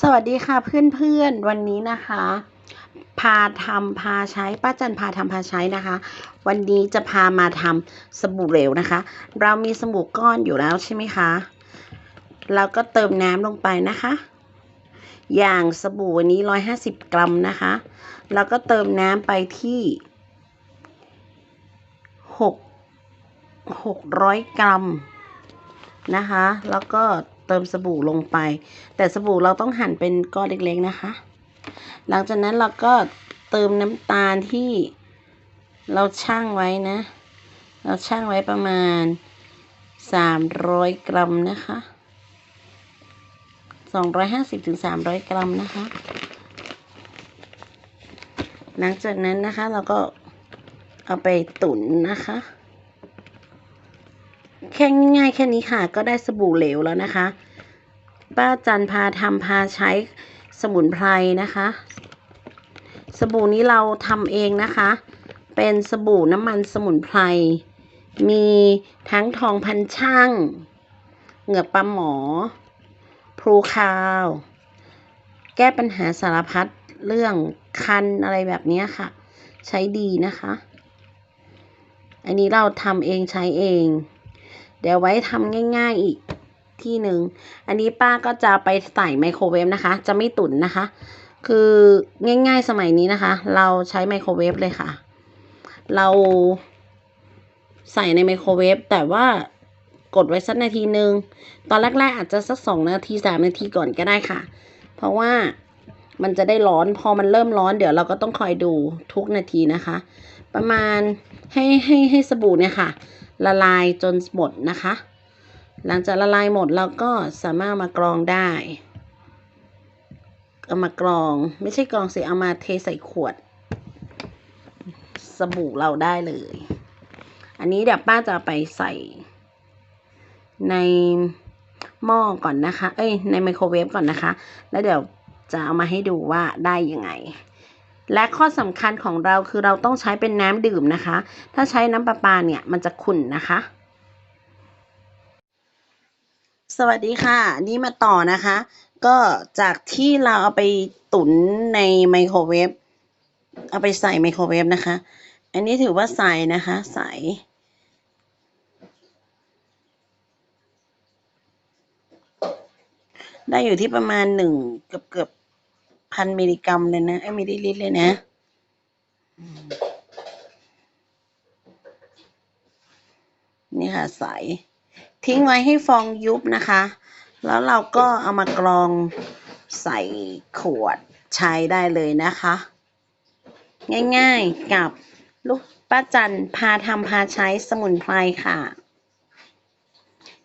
สวัสดีค่ะเพื่อนๆวันนี้นะคะ พาทำพาใช้ป้าจันพาทำพาใช้นะคะ วันนี้จะพามาทำสบู่เหลวนะคะ เรามีสบู่ก้อนอยู่แล้วใช่ไหมคะ เราก็เติมน้ำลงไปนะคะ อย่างสบู่วันนี้ 150 กรัมนะคะแล้วก็เติมน้ำไปที่ 6 600 กรัมนะคะ แล้วก็ เติมสบู่ลงไป แต่สบู่เราต้องหั่นเป็นก้อนเล็กๆนะคะ หลังจากนั้นเราก็เติมน้ำตาลที่เราช่างไว้นะ เราช่างไว้ประมาณ 300 กรัมนะคะ 250ถึง300 กรัมนะคะ หลังจากนั้นนะคะเราก็เอาไปตุ๋นนะคะ แค่ง่ายๆแค่นี้ค่ะ ก็ได้สบู่เหลวแล้วนะคะ ป้าจันพาทำพาใช้สมุนไพรนะคะ สบู่นี้เราทำเองนะคะ เป็นสบู่น้ำมันสมุนไพร มีทั้งทองพันช่าง เหงือกปลาหมอ พลูคาว แก้ปัญหาสารพัดเรื่องคันอะไรแบบนี้ค่ะ ใช้ดีนะคะ อันนี้เราทำเองใช้เอง เดี๋ยวไว้ทำง่าย ๆอีกที่หนึ่ง อันนี้ป้าก็จะไปใส่ไมโครเวฟนะคะ จะไม่ตุ๋นนะคะ คือง่ายๆสมัยนี้นะคะ เราใช้ไมโครเวฟเลยค่ะ เราใส่ในไมโครเวฟแต่ว่ากดไว้สักนาทีหนึ่งตอนแรกๆอาจจะสักสองนาทีสามนาทีก่อนก็ได้ค่ะ เพราะว่ามันจะได้ร้อนพอมันเริ่มร้อนเดี๋ยวเราก็ต้องคอยดูทุกนาทีนะคะ ประมาณให้ให้ให้สบู่เนี่ยค่ะ ละลายจนหมดนะคะ หลังจากละลายหมดเราก็สามารถมากรองได้เอามากรองไม่ใช่กรองสิเอามาเทใส่ขวด สบู่เราได้เลย อันนี้เดี๋ยวป้าจะไปใส่ในหม้อก่อนนะคะ เอ้ย ในไมโครเวฟก่อนนะคะ แล้วเดี๋ยวจะเอามาให้ดูว่าได้ยังไง และข้อสำคัญของเราคือเราต้องใช้เป็นน้ำดื่มนะคะ ถ้าใช้น้ำประปาเนี่ยมันจะขุ่นนะคะ สวัสดีค่ะ นี่มาต่อนะคะ ก็จากที่เราเอาไปตุ๋นในไมโครเวฟเอาไปใส่ไมโครเวฟนะคะ อันนี้ถือว่าใส่นะคะใส่ได้อยู่ที่ประมาณหนึ่งเกือบเกือบ พันมิลลิกรัมเลยนะไอ้มิลลิลิตรเลยนะนี่ค่ะใสทิ้งไว้ให้ฟองยุบนะคะ แล้วเราก็เอามากรองใส่ขวดใช้ได้เลยนะคะ ง่ายๆกับลูกป้าจันพาทำพาใช้สมุนไพรค่ะ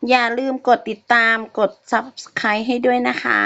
อย่าลืมกดติดตามกด subscribe ให้ด้วยนะคะ